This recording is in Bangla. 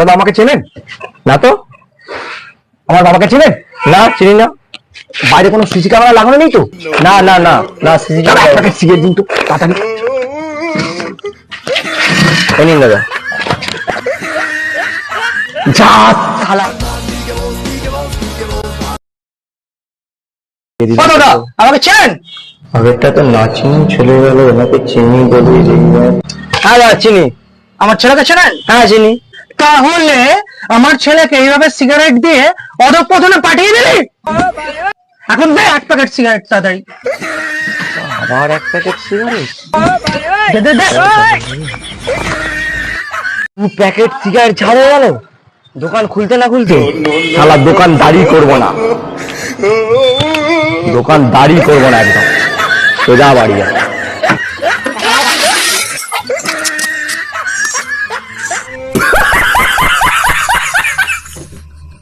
দাদা আমাকে চেনেন? না তো? আমার বাবাকে চেনেন? না চিনি না। বাইরে কোনো সিসি ক্যামেরা লাগানো নেই তো? না না না না সিসি ক্যামেরা সিগারেট দিন তো। তাড়াতাড়ি নিন দাদা। যা শালা দাদা আমাকে চেনেন? আগেরটা তো না চিনি চলে গেল ওনাকে চিনি বলে হ্যাঁ দাদা চিনি। আমার ছেলেকে চেনেন? হ্যাঁ চিনি। তাহলে আমার ছেলেকে এইভাবে সিগারেট দিয়ে অধপতনে পাঠিয়ে দিলি? এখন দে এক প্যাকেট সিগারেট তাড়াতাড়ি। আবার এক প্যাকেট সিগারেট দে দে দে। দু প্যাকেট সিগারেট ছাড়ে গেল দোকান খুলতে না খুলতে? শালা দোকান দাঁড়ি করব না। দোকান দাঁড়ি করব না একদম। সোজা বাড়ি যা